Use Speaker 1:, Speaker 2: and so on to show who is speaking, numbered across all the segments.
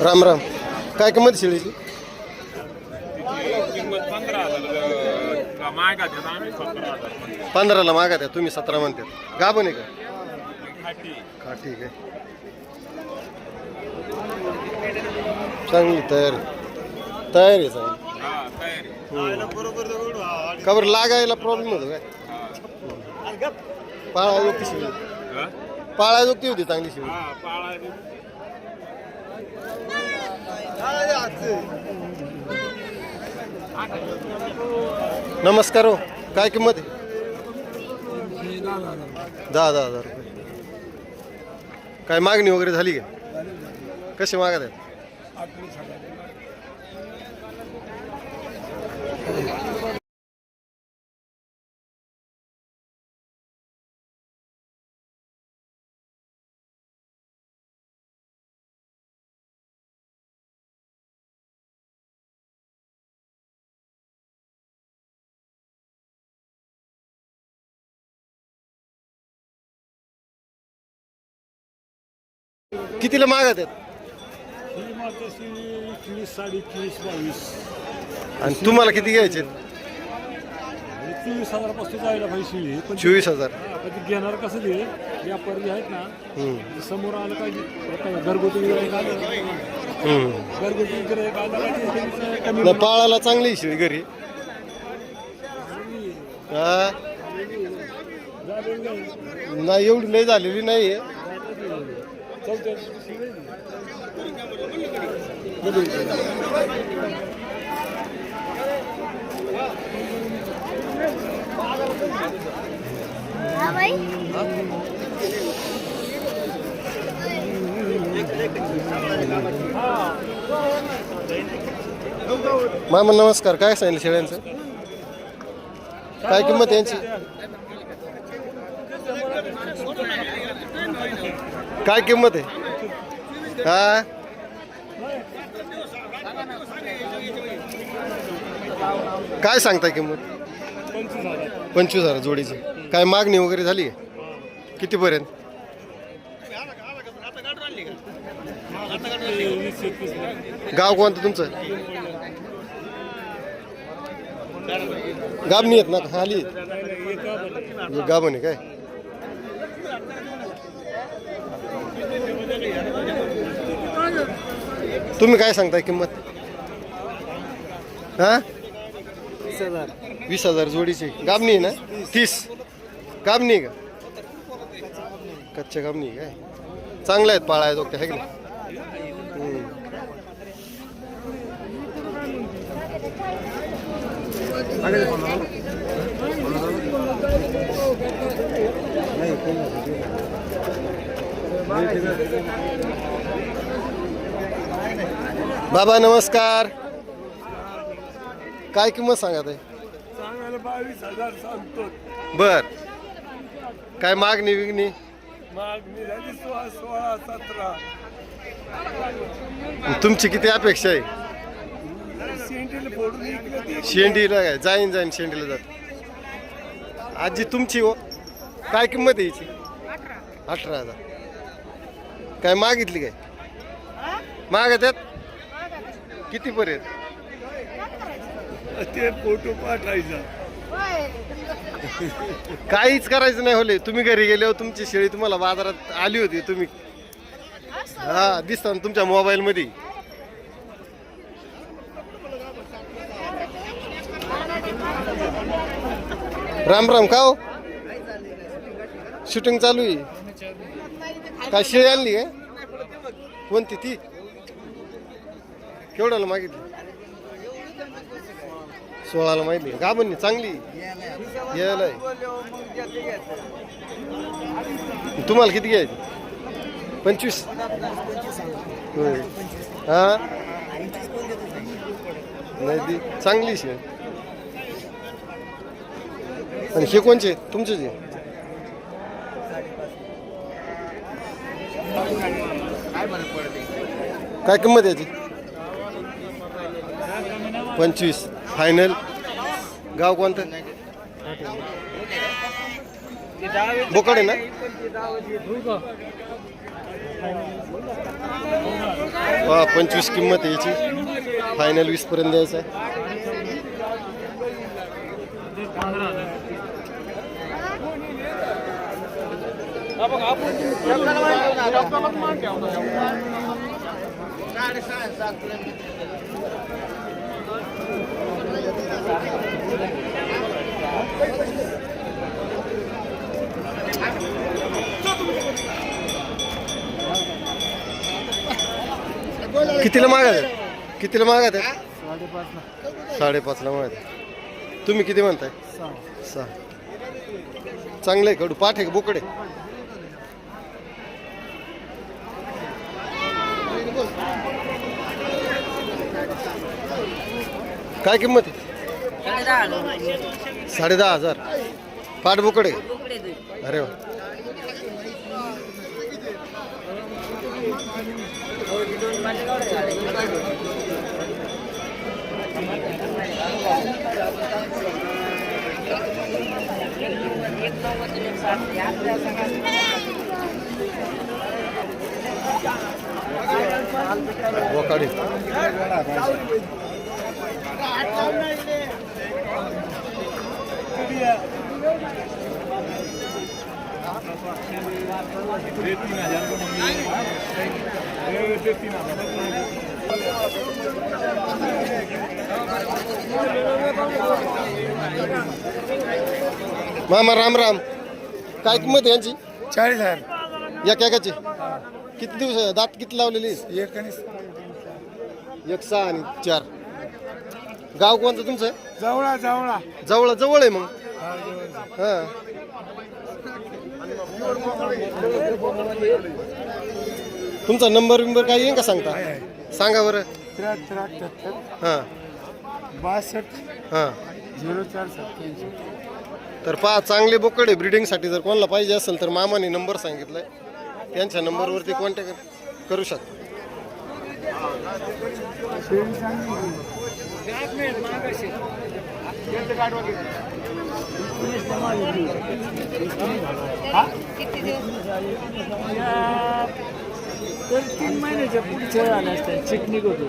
Speaker 1: राम राम. काय किंमत शेळीची?
Speaker 2: म्हणतो.
Speaker 1: पंधराला मागा द्या तुम्ही सतरा म्हणतात. गाभण आहे का? ठीक आहे. चांगली तयारी तयारी आहे चांगली.
Speaker 2: हा तयारी
Speaker 1: का बरं लागायला प्रॉब्लेम होतो काय. पाळा जोगती शिवी
Speaker 2: हा?
Speaker 1: पाळा जोगती होती चांगली शिवी
Speaker 2: पाळा
Speaker 1: नमस्कार हो. काय किंमत आहे? दहा दहा हजार रुपये. काय मागणी वगैरे झाली का? कशी मागत आहेत कितीला मागत आहेत?
Speaker 3: ही माताशी एकवीस बावीस.
Speaker 1: आणि तुम्हाला किती घ्यायचे
Speaker 3: हे चोवीस हजारापासून जायला पाहिजे हे. पण ते-
Speaker 1: चोवीस हजार.
Speaker 3: हा, पण ते घेणार कसं ते व्यापारी आहेत ना
Speaker 1: हम्म,
Speaker 3: ते समोर आलं पाहिजे. आता घरगुती गिरायक आलं
Speaker 1: हम्म.
Speaker 3: घरगुती गिरायक आलं का ते त्यांचं कमी
Speaker 1: ना पाळाला चांगली शिळी घरी. हा?
Speaker 3: नाही.
Speaker 1: नाही एवढी लय झालेली नाहीये. मामा नमस्कार. काय सांगितलं शेळ्यांचं? काय किंमत यांची? काय किंमत आहे? हा? काय सांगताय किंमत?
Speaker 3: पंचवीस हजार
Speaker 1: जोडीची. काय मागणी वगैरे झाली आहे? कितीपर्यंत? गाव कोणतं तुमचं? गाबणी आहेत ना खाली आहेत. गाभण आहे काय? तुम्ही काय सांगताय किंमत? हा? वीस हजार जोडीची. गाबणी आहे ना? तीस. गाबणी आहे का? कच्च्या गाबणी आहे काय? चांगल्या आहेत पाळा आहेत ओके आहे की नाही? बाबा नमस्कार. काय किंमत सांगत आहे?
Speaker 3: सांगायला बावीस हजार सांगतो.
Speaker 1: बर. काय मागणी विगणी
Speaker 3: मागणी झाली सोळा सोळा सतरा.
Speaker 1: तुमची किती अपेक्षा आहे?
Speaker 3: सेंटीला फोडून इकडे ते
Speaker 1: शेंडीला काय? जाईन जाईन शेंडीला जात. आजी तुमची हो काय किंमत आहे हिची? अठरा. हजार. काय मागितली काय? मागत आहेत किती पर्यंत
Speaker 3: ते फोटो पाठवायचा
Speaker 1: काहीच करायचं नाही होले. तुम्ही घरी गेल्यावर तुमची शेळी तुम्हाला बाजारात आली होती तुम्ही. हा दिसता ना तुमच्या मोबाईल मध्ये. राम राम का हो? शूटिंग चालू आहे. काय शेळी आणली काय कोणती ती? केवढ्याला मागितली? सोळाला माहिती का म्हणली चांगली? यायला आहे. तुम्हाला किती घ्यायची? पंचवीस? हा? नाही ती चांगली शे आणि हे कोणचे? तुमचे जे काय किंमत याची? पंचवीस. फायनल गाव कोणतं? बोकडे ना? हा पंचवीस किंमत आहे याची. फायनल वीस पर्यंत द्यायचं आहे. कितीला मागत कितीला मागत आहे? साडेपाचला मागत तुम्ही किती म्हणताय? सहा. चांगलं आहे कडू पाठ आहे का? बोकडे काय किंमत? साडे दहा हजार. पाठ बोकडे अरे वा. बोकाडे मामा राम राम. काय किंमत आहे यांची?
Speaker 4: चाळीस हजार.
Speaker 1: या कॅकाची. किती दिवस दात किती लावलेली
Speaker 4: एक आणि
Speaker 1: एक सहा आणि चार. गाव कोणतं तुमचं?
Speaker 4: जवळा जवळा.
Speaker 1: जवळ जवळ आहे मग. हा. तुमचा नंबर बिंबर काही येईन का सांगता? सांगा बरं.
Speaker 4: त्र्याहत्तर अठ्ठ्याहत्तर.
Speaker 1: हां.
Speaker 4: बासष्ट.
Speaker 1: हां.
Speaker 4: झिरो चार सत्त्याऐंशी.
Speaker 1: तर पहा चांगले बोकडे ब्रिडिंगसाठी. जर कोणाला पाहिजे असेल तर मामाने नंबर सांगितलाय. त्यांच्या नंबरवरती कॉन्टॅक्ट करू शकता.
Speaker 3: तर तीन महिन्याच्या पुढच्या आले असतात चिकनिक होतो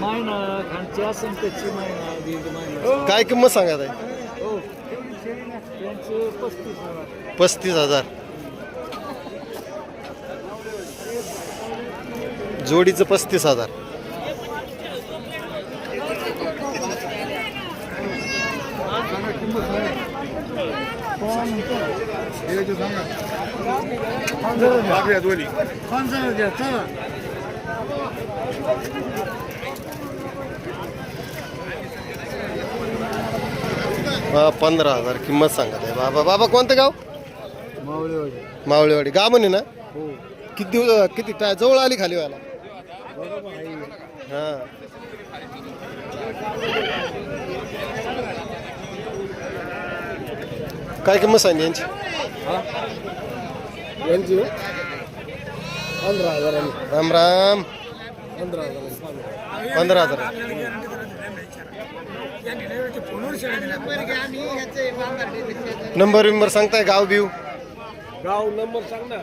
Speaker 3: महिना खांची असेल त्याची महिना दीड महिना
Speaker 1: काय किंमत सांगत आहे
Speaker 3: हो त्यांचे पस्तीस हजार
Speaker 1: पस्तीस हजार. जोडीचं पस्तीस हजार
Speaker 4: पंचावन्न द्या चला
Speaker 1: हा, पंधरा हजार किंमत सांगत आहे. बाबा बाबा कोणतं गाव?
Speaker 4: मावळेवाडी.
Speaker 1: मावळेवाडी गाव म्हणे ना किती दिवस किती टा- जवळ आली खाली व्हायला? हा. काय किंमत सांगली यांची?
Speaker 4: यांची पंधरा हजार
Speaker 1: राम राम
Speaker 4: पंधरा हजार
Speaker 1: पंधरा हजार. नंबर बिंबर सांगताय गाव बिव?
Speaker 4: गाव नंबर सांग ना.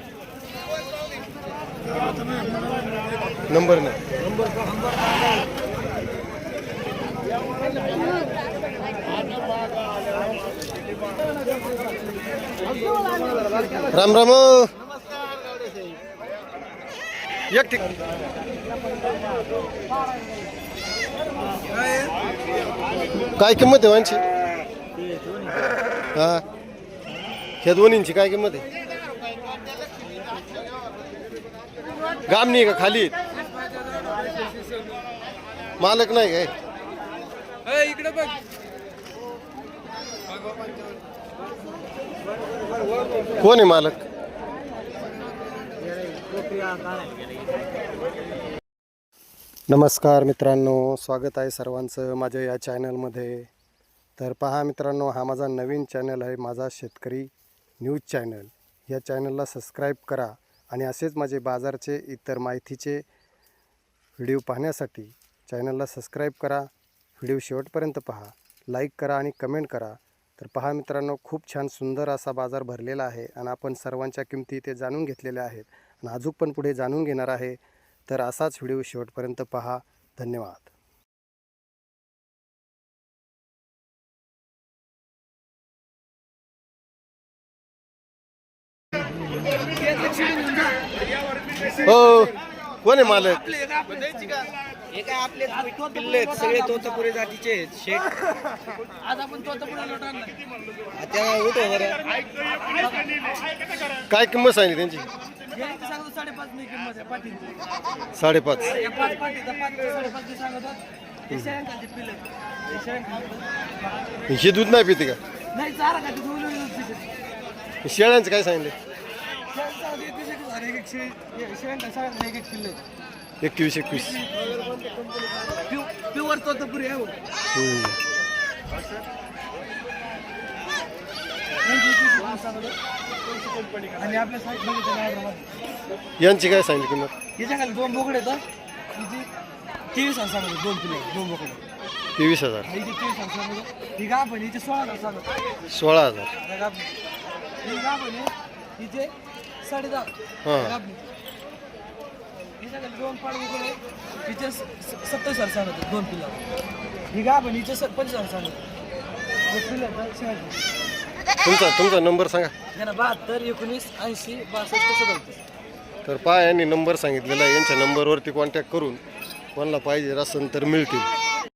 Speaker 1: नंबर नाही. राम राम. एक काय किंमत आहे वांची हा. ह्या दोन्हींची काय किंमत आहे? गामनी का खाली? मालक नाही काय? कोण आहे मालक? नमस्कार मित्रांनो स्वागत आहे सर्वांचं माझ्या या चॅनलमध्ये. तर पहा मित्रांनो हा माझा नवीन चॅनल आहे माझा शेतकरी न्यूज चॅनल. या चॅनलला सबस्क्राईब करा आणि असेच माझे बाजारचे इतर माहितीचे व्हिडिओ पाहण्यासाठी चॅनलला सबस्क्राईब करा. व्हिडिओ शेवटपर्यंत पहा. लाईक करा आणि कमेंट करा. तर पहा मित्रांनो खूप छान सुंदर असा बाजार भरलेला आहे आणि आपण सर्वांच्या किमती ते जाणून घेतलेल्या आहेत आणि अजून पण पुढे जाणून घेणार आहे. तर असाच व्हिडिओ शेवटपर्यंत पहा. धन्यवाद. हो. कोण आहे मालक?
Speaker 5: हे काय आपले आहेत, सगळे. तोतापुरी जातीचे आहेत शेट आज आपण तोतापुरी त्या उठो बरं.
Speaker 1: काय किंमत सांगितली त्यांची?
Speaker 5: साडेपाच हे
Speaker 1: दूध नाही पिते का? शेळ्यांचं काय सांगितलं? एकवीस एकवीस.
Speaker 5: प्यु- प्युअर हो. यांची आपल्या साईड
Speaker 1: यांची काय सांगितली किंमत?
Speaker 5: याच्या दोन बोकडे हिची तेवीस हजार सांगतो दोन किलो दोन बोकडे.
Speaker 1: तेवीस हजार.
Speaker 5: ही गाभ आहे सोळा हजार. सांगतो
Speaker 1: सोळा हजार
Speaker 5: आहे हिचे साडे
Speaker 1: हां.
Speaker 5: दोन हजार सांगतो दोन ही हिचे स- पंचवीस हजार सांगतो एक.
Speaker 1: तुमचा तुमचा नंबर सांगा.
Speaker 5: यांना बहात्तर एकोणीस ऐंशी बासष्ट सदतीस.
Speaker 1: तर पहा यांनी नंबर सांगितलेला आहे. यांच्या नंबरवरती कॉन्टॅक्ट करून कोणाला पाहिजे असेल तर मिळतील.